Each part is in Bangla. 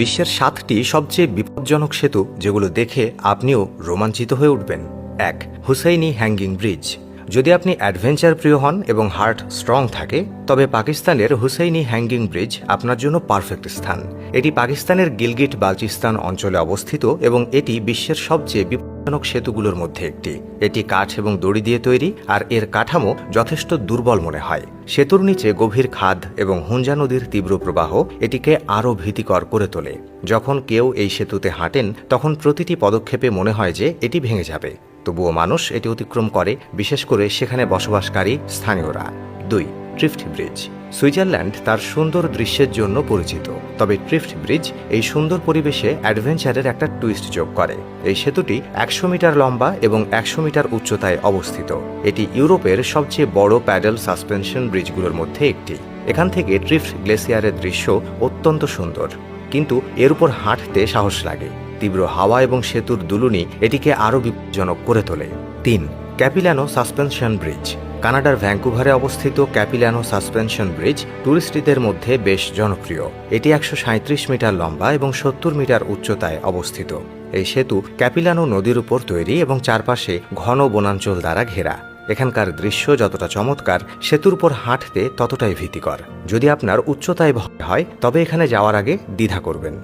বিশ্বের সাতটি সবচেয়ে বিপজ্জনক সেতু যেগুলো দেখে আপনিও রোমাঞ্চিত হয়ে উঠবেন। এক, হুসাইনি হ্যাঙ্গিং ব্রিজ। যদি আপনি অ্যাডভেঞ্চার প্রিয় হন এবং হার্ট স্ট্রং থাকে, তবে পাকিস্তানের হুসাইনি হ্যাঙ্গিং ব্রিজ আপনার জন্য পারফেক্ট স্থান। এটি পাকিস্তানের গিলগিট বালচিস্তান অঞ্চলে অবস্থিত এবং এটি বিশ্বের সবচেয়ে বিপজ্জনক সেতুগুলোর মধ্যে একটি। এটি কাঠ এবং দড়ি দিয়ে তৈরি, আর এর কাঠামো যথেষ্ট দুর্বল মনে হয়। সেতুর নিচে গভীর খাদ এবং হুঞ্জা নদীর তীব্র প্রবাহ এটিকে আরও ভীতিকর করে তোলে। যখন কেউ এই সেতুতে হাঁটেন, তখন প্রতিটি পদক্ষেপে মনে হয় যে এটি ভেঙে যাবে। তবুও মানুষ এটি অতিক্রম করে, বিশেষ করে সেখানে বসবাসকারী স্থানীয়রা। দুই ট্রিফট ব্রিজ সুইজারল্যান্ড তার সুন্দর দৃশ্যের জন্য পরিচিত। তবে ট্রিফট ব্রিজ এই সুন্দর পরিবেশে অ্যাডভেঞ্চারের একটা টুইস্ট যোগ করে। এই সেতুটি একশো মিটার লম্বা এবং একশো মিটার উচ্চতায় অবস্থিত। এটি ইউরোপের সবচেয়ে বড় প্যাডেল সাসপেনশন ব্রিজগুলোর মধ্যে একটি। এখান থেকে ট্রিফট গ্লেসিয়ারের দৃশ্য অত্যন্ত সুন্দর। কিন্তু এর উপর হাঁটতে সাহস লাগে। তীব্র হাওয়া এবং সেতুর দুলুনি এটিকে আরও বিপজ্জনক করে তোলে। তিন, ক্যাপিলানো সাসপেনশন ব্রিজ। কানাডার ভ্যাঙ্কুভারে অবস্থিত ক্যাপিলানো সাসপেনশন ব্রিজ টুরিস্টদের মধ্যে বেশ জনপ্রিয়। এটি একশো মিটার লম্বা এবং সত্তর মিটার উচ্চতায় অবস্থিত। এই সেতু ক্যাপিলানো নদীর উপর তৈরি এবং চারপাশে ঘন বনাঞ্চল দ্বারা ঘেরা। এখানকার দৃশ্য যতটা চমৎকার, সেতুর উপর হাঁটতে ততটাই ভীতিকর। যদি আপনার উচ্চতায় ভয় হয়, তবে এখানে যাওয়ার আগে দ্বিধা করবেন।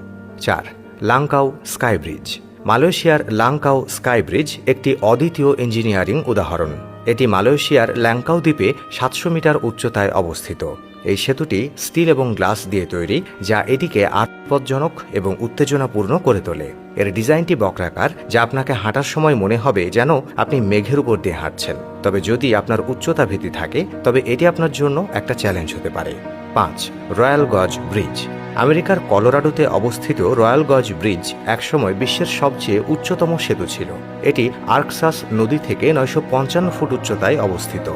চার লাংকাও স্কাই ব্রিজ মালয়েশিয়ার লাংকাও স্কাই ব্রিজ একটি অদ্বিতীয় ইঞ্জিনিয়ারিং উদাহরণ। এটি মালয়েশিয়ার ল্যাংকাও দ্বীপে সাতশো মিটার উচ্চতায় অবস্থিত। এই সেতুটি স্টিল এবং গ্লাস দিয়ে তৈরি, যা এটিকে আটপজ্জনক এবং উত্তেজনাপূর্ণ করে তোলে। এর ডিজাইনটি বক্রাকার, যা আপনাকে হাঁটার সময় মনে হবে যেন আপনি মেঘের উপর দিয়ে হাঁটছেন। তবে যদি আপনার উচ্চতা ভীতি থাকে, তবে এটি আপনার জন্য একটা চ্যালেঞ্জ হতে পারে। পাঁচ, রয়্যাল গজ ব্রিজ। আমেরিকার কলোরাডোতে অবস্থিত রয়্যাল গজ ব্রিজ একসময় বিশ্বের সবচেয়ে উচ্চতম সেতু ছিল। এটি আর্কসাস নদী থেকে নয়শো পঞ্চান্ন ফুট উচ্চতায় অবস্থিত।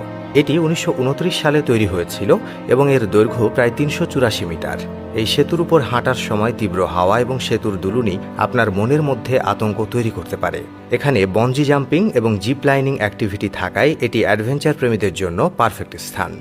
এটি উনিশশো উনত্রিশ সালে তৈরি হয়েছিল এবং এর দৈর্ঘ্য প্রায় তিনশো চুরাশি মিটার। এই সেতুর উপর হাঁটার সময় তীব্র হাওয়া এবং সেতুর দুলুনি আপনার মনের মধ্যে আতঙ্ক তৈরি করতে পারে। এখানে বঞ্জি জাম্পিং এবং জিপ লাইনিং অ্যাক্টিভিটি থাকায় এটি অ্যাডভেঞ্চার প্রেমীদের জন্য পারফেক্ট স্থান।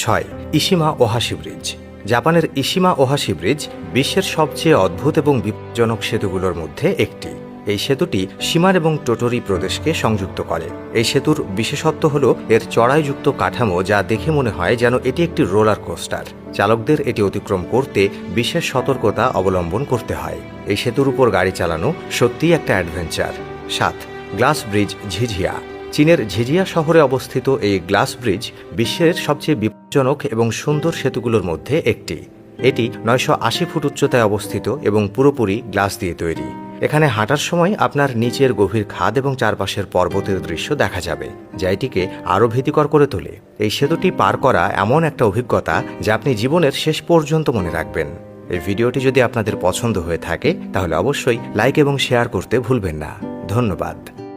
ছয় ইসিমা ওহাশি ব্রিজ। জাপানের ইশিমা ওহাশি ব্রিজ বিশ্বের সবচেয়ে অদ্ভুত এবং বিপজ্জনক সেতুগুলোর মধ্যে একটি। এই সেতুটি সীমার এবং টোটোরি প্রদেশকে সংযুক্ত করে। এই সেতুর বিশেষত্ব হল এর চড়াইযুক্ত কাঠামো যা দেখে মনে হয় যেন এটি একটি রোলার কোস্টার। চালকদের এটি অতিক্রম করতে বিশেষ সতর্কতা অবলম্বন করতে হয়। এই সেতুর উপর গাড়ি চালানো সত্যিই একটা অ্যাডভেঞ্চার। সাত, গ্লাস ব্রিজ ঝিঝিয়া। চীনের ঝিঝিয়া শহরে অবস্থিত এই গ্লাস ব্রিজ বিশ্বের সবচেয়ে বিপজ্জনক এবং সুন্দর সেতুগুলোর মধ্যে একটি। এটি নয়শো আশি ফুট উচ্চতায় অবস্থিত এবং পুরোপুরি গ্লাস দিয়ে তৈরি। এখানে হাঁটার সময় আপনার নিচের গভীর খাদ এবং চারপাশের পর্বতের দৃশ্য দেখা যাবে, যা এটিকে আরও ভীতিকর করে তোলে। এই সেতুটি পার করা এমন একটা অভিজ্ঞতা যা আপনি জীবনের শেষ পর্যন্ত মনে রাখবেন। এই ভিডিওটি যদি আপনাদের পছন্দ হয়ে থাকে, তাহলে অবশ্যই লাইক এবং শেয়ার করতে ভুলবেন না। ধন্যবাদ।